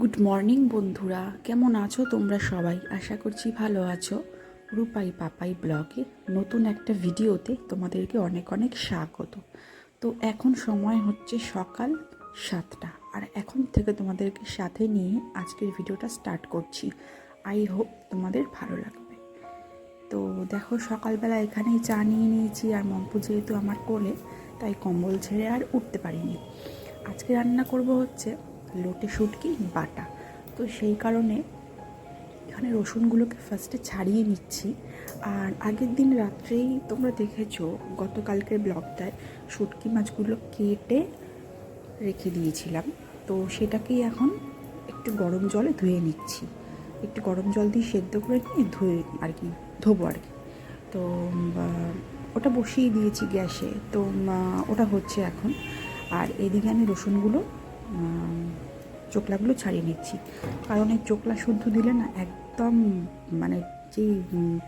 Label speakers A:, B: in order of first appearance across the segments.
A: Good morning বন্ধুরা। কেমন আছো তোমরা সবাই? আশা করছি ভালো আছো। রূপাই পাপাই ব্লগে নতুন একটা ভিডিওতে তোমাদেরকে অনেক অনেক স্বাগত। তো এখন সময় হচ্ছে সকাল সাতটা। আর এখন থেকে তোমাদেরকে সাথে নিয়ে আজকের ভিডিওটা স্টার্ট করছি। আই হোপ তোমাদের ভালো লাগবে। তো দেখো, সকালবেলা এখানেই চা নিয়ে নিয়েছি আর মম্পু যেহেতু আমার কোলে, তাই কম্বল ছেড়ে আর উঠতে পারিনি। আজকে রান্না করব হচ্ছে লোটে শুটকি, বাটা। তো সেই কারণে এখানে রসুনগুলোকে ফার্স্টে ছাড়িয়ে নিচ্ছি। আর আগের দিন রাত্রেই তোমরা দেখেছ, গতকালকের ব্লগটায় শুটকি মাছগুলো কেটে রেখে দিয়েছিলাম। তো সেটাকেই এখন একটু গরম জলে ধুয়ে নিচ্ছি। একটু গরম জল দিয়ে সেদ্ধ করে নিয়ে ধুয়ে আর কি, ধোবো আর কি। তো ওটা বসিয়ে দিয়েছি গ্যাসে। তো ওটা হচ্ছে এখন। আর এদিকে আমি রসুনগুলো উম, চোকলাগুলো ছাড়িয়ে নিচ্ছি। কারণ এই চোকলা শুদ্ধ দিলে না একদম মানে যেই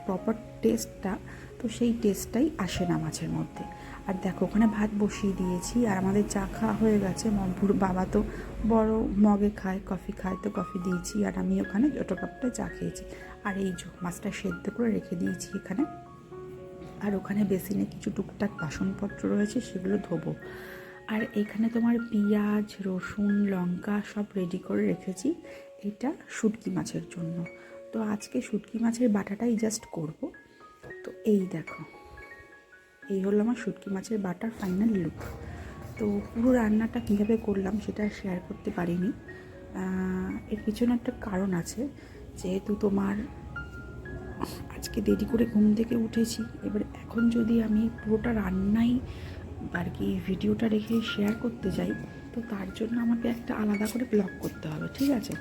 A: প্রপার টেস্টটা তো সেই টেস্টটাই আসে না মাছের মধ্যে। আর দেখো ওখানে ভাত বসিয়ে দিয়েছি আর আমাদের চা খাওয়া হয়ে গেছে। মম্পুর বাবা তো বড় মগে খায় কফি খায় তো কফি দিয়েছি আর আমি ওখানে ছোটো কাপটা চা খেয়েছি। আর এই যে মাছটা সেদ্ধ করে রেখে দিয়েছি এখানে। আর ওখানে বেসিনে কিছু টুকটাক বাসনপত্র রয়েছে সেগুলো ধোবো। আর এখানে তোমার পেঁয়াজ, রসুন, লঙ্কা সব রেডি করে রেখেছি। এটা শুটকি মাছের জন্য। তো আজকে শুটকি মাছের বাটাটাই জাস্ট করব। তো এই দেখো, এই হলো আমার শুটকি মাছের বাটার ফাইনাল লুক তো পুরো রান্নাটা কীভাবে করলাম সেটা শেয়ার করতে পারিনি। এর পিছনে একটা কারণ আছে, যেহেতু তোমার আজকে দেরি করে ঘুম থেকে উঠেছি, এবার এখন যদি আমি পুরোটা রান্নাই আর কি ভিডিওটা রেখে শেয়ার করতে যাই, তো তার জন্য আমাকে একটা আলাদা করে ব্লগ করতে হবে, ঠিক আছে?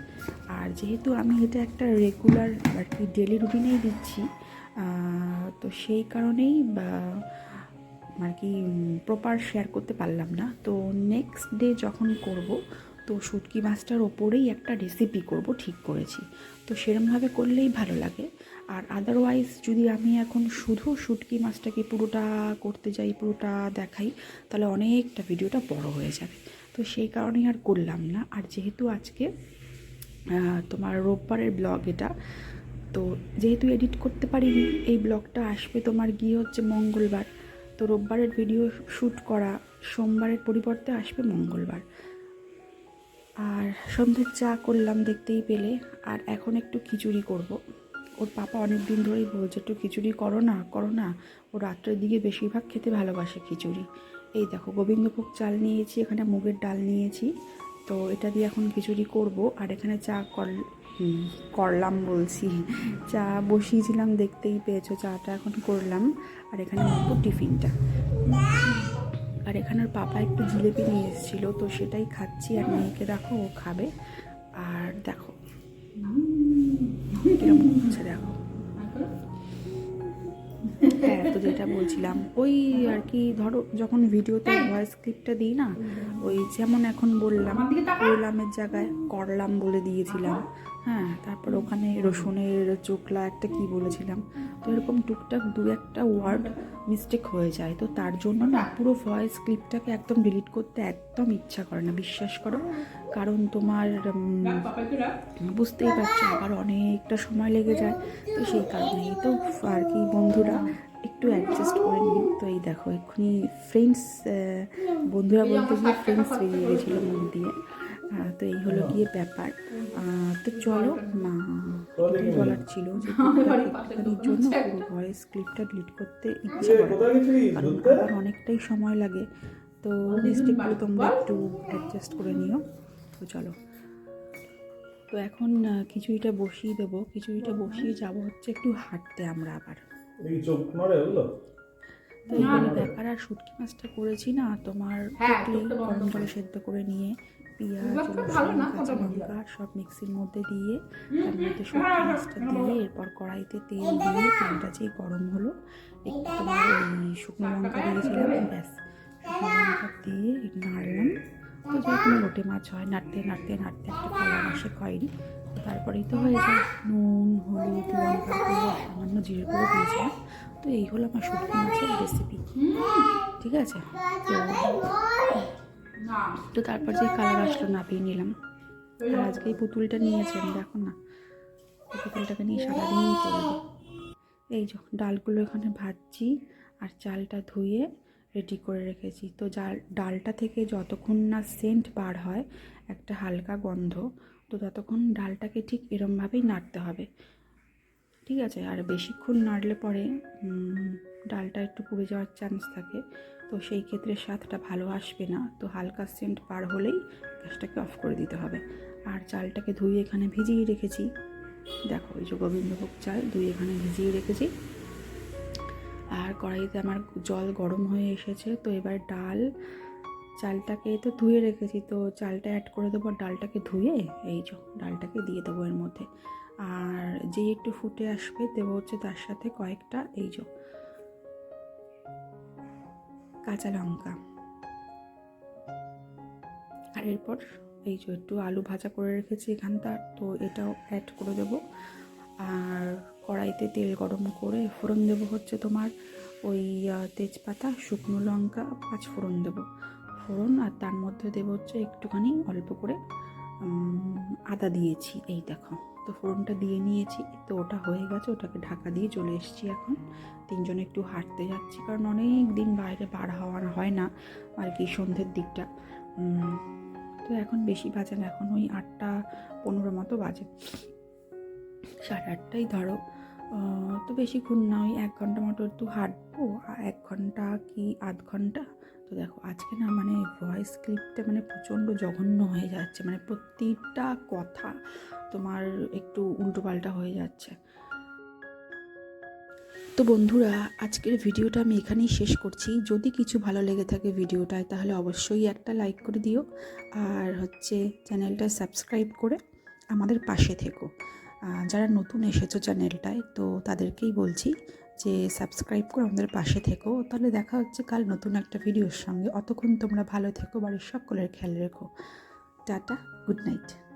A: আর যেহেতু আমি এটা একটা রেগুলার আর কি ডেলি রুটিনেই দিচ্ছি তো সেই কারণেই আর কি প্রপার শেয়ার করতে পারলাম না। তো নেক্সট ডে যখন করব তো শুটকি মাছটার ওপরেই একটা রেসিপি করব, ঠিক করেছি। তো সেরমভাবে করলেই ভালো লাগে। আর আদারওয়াইজ যদি আমি এখন শুধু শুটকি মাছটাকে পুরোটা করতে যাই, পুরোটা দেখাই, তাহলে অনেকটা ভিডিওটা বড় হয়ে যাবে। তো সেই কারণেই আর করলাম না। আর যেহেতু আজকে তোমার রোববারের ব্লগ এটা, তো যেহেতু এডিট করতে পারিনি, এই ব্লগটা আসবে তোমার গিয়ে হচ্ছে মঙ্গলবার। তো রোববারের ভিডিও শ্যুট করা, সোমবারের পরিবর্তে আসবে মঙ্গলবার। আর সন্ধ্যের চা করলাম দেখতেই পেলে, আর এখন একটু খিচুড়ি করব। ওর পাপা অনেক দিন ধরেই বলছে, একটু খিচুড়ি করো না করো না। ও রাত্রের দিকে বেশিরভাগ খেতে ভালোবাসে খিচুড়ি। এই দেখো, গোবিন্দভোগ চাল নিয়েছি, এখানে মুগের ডাল নিয়েছি। তো এটা দিয়ে এখন খিচুড়ি করব, আর এখানে চা কর করলাম বলছি। চা বসিয়েছিলাম, দেখতেই পেয়েছ, চাটা এখন করলাম। আর এখানে টিফিনটা। আর এখানে পাপা একটু জিলেপি নিয়ে এসেছিল, তো সেটাই খাচ্ছি আর মেয়েকে দেখো, ও খাবে। আর দেখো কীরকম হচ্ছে দেখো। হ্যাঁ তো যেটা বলছিলাম ওই আর কি ধরো যখন ভিডিওতে ভয়েস ক্লিপটা দিই না ওই যেমন এখন বললাম করলামের জায়গায় করলাম বলে দিয়েছিলাম। হ্যাঁ তারপর ওখানে রসুনের চোখলা একটা কি বলেছিলাম তো এরকম টুকটাক দু একটা ওয়ার্ড মিস্টেক হয়ে যায়। তো তার জন্য না পুরো ভয়েস ক্লিপটাকে একদম ডিলিট করতে একদম ইচ্ছা করে না বিশ্বাস করো। কারণ তোমার বুঝতেই পারছ আবার অনেকটা সময় লেগে যায় তো সেই কারণেই। তো বন্ধুরা একটু অ্যাডজাস্ট করে নিই তো এই দেখো এক্ষুনি ফ্রেন্ডস বন্ধুরা বলতে গিয়ে ফ্রেন্ডস বেরিয়ে গেছিল মুখ দিয়ে। তো এই হলো গিয়ে ব্যাপার। আহ, তো চলো মা এটাই বলার ছিল? যে একটুখানির জন্য ভয়েস ক্লিপটা ডিলিট করতে ইচ্ছে করে কারণ আবার অনেকটাই সময় লাগে। তো মিস্টেকগুলো তোমরা একটু অ্যাডজাস্ট করে নিও। তো চলো। তো এখন খিচুড়িটা বসিয়ে দেবো। খিচুড়িটা বসিয়ে যাব হচ্ছে একটু হাঁটতে আমরা আবার।
B: এই চোখ মারে বুঝলো
A: তো এইগুলো ব্যাপার আর শুটকি মাছটা করেছি না তোমার
C: হ্যাঁ,
A: গরম জলে
C: করে।
A: সেদ্ধ করে নিয়ে পেঁয়াজ রসুন কাঁচা লঙ্কা সব মিক্সির মধ্যে দিয়ে তার মধ্যে শুটকি মাছটা দিয়ে এরপর কড়াইতে তেল দিয়ে তেলটা যে গরম হলো একটু তোমার ওই শুকনো লঙ্কা দিয়েছিলাম ব্যাস। শুকনো লঙ্কা দিয়ে নাড়লাম। তো যে কোনো লোটে মাছ হয়, নাড়তে নাড়তে নাড়তে একটা কালার আসে খয়েরি তারপরেই তো হয়ে যায় নুন, হলুদ, লঙ্কা গুঁড়ো, সামান্য জিরে গুঁড়ো দিয়েছিলাম। তো এই হলো আমার শুটকি মাছের রেসিপি ঠিক আছে? তো তো তারপর যে কালার আসলো নাপিয়ে নিলাম। আর আজকে এই পুতুলটা নিয়েছেন দেখো না। পুতুলটাকে নিয়ে সারাদিন চলবে। এই যে, ডালগুলো এখানে ভাজছি, আর চালটা ধুয়ে রেডি করে রেখেছি। তো ডালটা থেকে যতক্ষণ না সেন্ট বার হয়, একটা হালকা গন্ধ, তো ততক্ষণ ডালটাকে ঠিক এরমভাবেই নাড়তে হবে। ঠিক আছে? আর বেশিক্ষণ নাড়লে পরে ডালটা একটু পুড়ে যাওয়ার চান্স থাকে। তো সেই ক্ষেত্রে স্বাদটা ভালো আসবে না। তো হালকা সেন্ট পার হলেই গ্যাসটাকে অফ করে দিতে হবে। আর চালটাকে ধুয়ে এখানে ভিজিয়ে রেখেছি। দেখো, এই যে গোবিন্দভোগ চাল ধুয়ে এখানে ভিজিয়ে রেখেছি। আর কড়াইতে আমার জল গরম হয়ে এসেছে, তো এবার ডাল। চালটাকে তো ধুয়ে রেখেছি, তো চালটা অ্যাড করে দেবো ডালটাকে ধুয়ে এই যে ডালটাকে দিয়ে দেবো এর মধ্যে। আর যে একটু ফুটে আসবে দেবো হচ্ছে তার সাথে কয়েকটা এই যে কাঁচা লঙ্কা। আর এরপর এই যে একটু আলু ভাজা করে রেখেছি এখানটা, তো এটাও অ্যাড করে দেবো। আর কড়াইতে তেল গরম করে ফোড়ন দেবো হচ্ছে তোমার ওই তেজপাতা, শুকনো লঙ্কা, পাঁচ ফোড়ন দেবো। ফোড়ন আর তার মধ্যে দেবো হচ্ছে একটুখানি অল্প করে আদা দিয়েছি, এই দেখো। তো ফোড়নটা দিয়ে নিয়েছি, তো ওটা হয়ে গেছে, ওটাকে ঢাকা দিয়ে চলে এসেছি এখন। তিনজনে একটু হাঁটতে যাচ্ছি, কারণ অনেক দিন বাইরে বার হওয়ার হয় না আর কি সন্ধ্যের দিকটা। তো এখন বেশি বাজে না, এখন ওই আটটা পনেরো মতো বাজে। সাড়ে আটটাই, ধরো। তো বেশিক্ষণ না, ওই এক ঘণ্টা মতো একটু হাঁটবো। এক ঘণ্টা কি আধ ঘণ্টা? তো দেখো, আজকে না মানে ভয়েস ক্লিপটা মানে প্রচণ্ড জঘন্য হয়ে যাচ্ছে। মানে প্রতিটা কথা তোমার একটু উল্টোপাল্টা হয়ে যাচ্ছে। তো বন্ধুরা, আজকের ভিডিওটা আমি এখানেই শেষ করছি। যদি কিছু ভালো লেগে থাকে ভিডিওটায়, তাহলে অবশ্যই একটা লাইক করে দিও। আর হচ্ছে চ্যানেলটা সাবস্ক্রাইব করে আমাদের পাশে থেকো। যারা নতুন এসেছ চ্যানেলটায়, তো তাদেরকেই বলছি যে সাবস্ক্রাইব করে আমাদের পাশে থেকো। তাহলে দেখা হচ্ছে কাল নতুন একটা ভিডিওর সঙ্গে। অতক্ষণ তোমরা ভালো থেকো, বাড়ির সকলের খেয়াল রেখো। Tata, good night.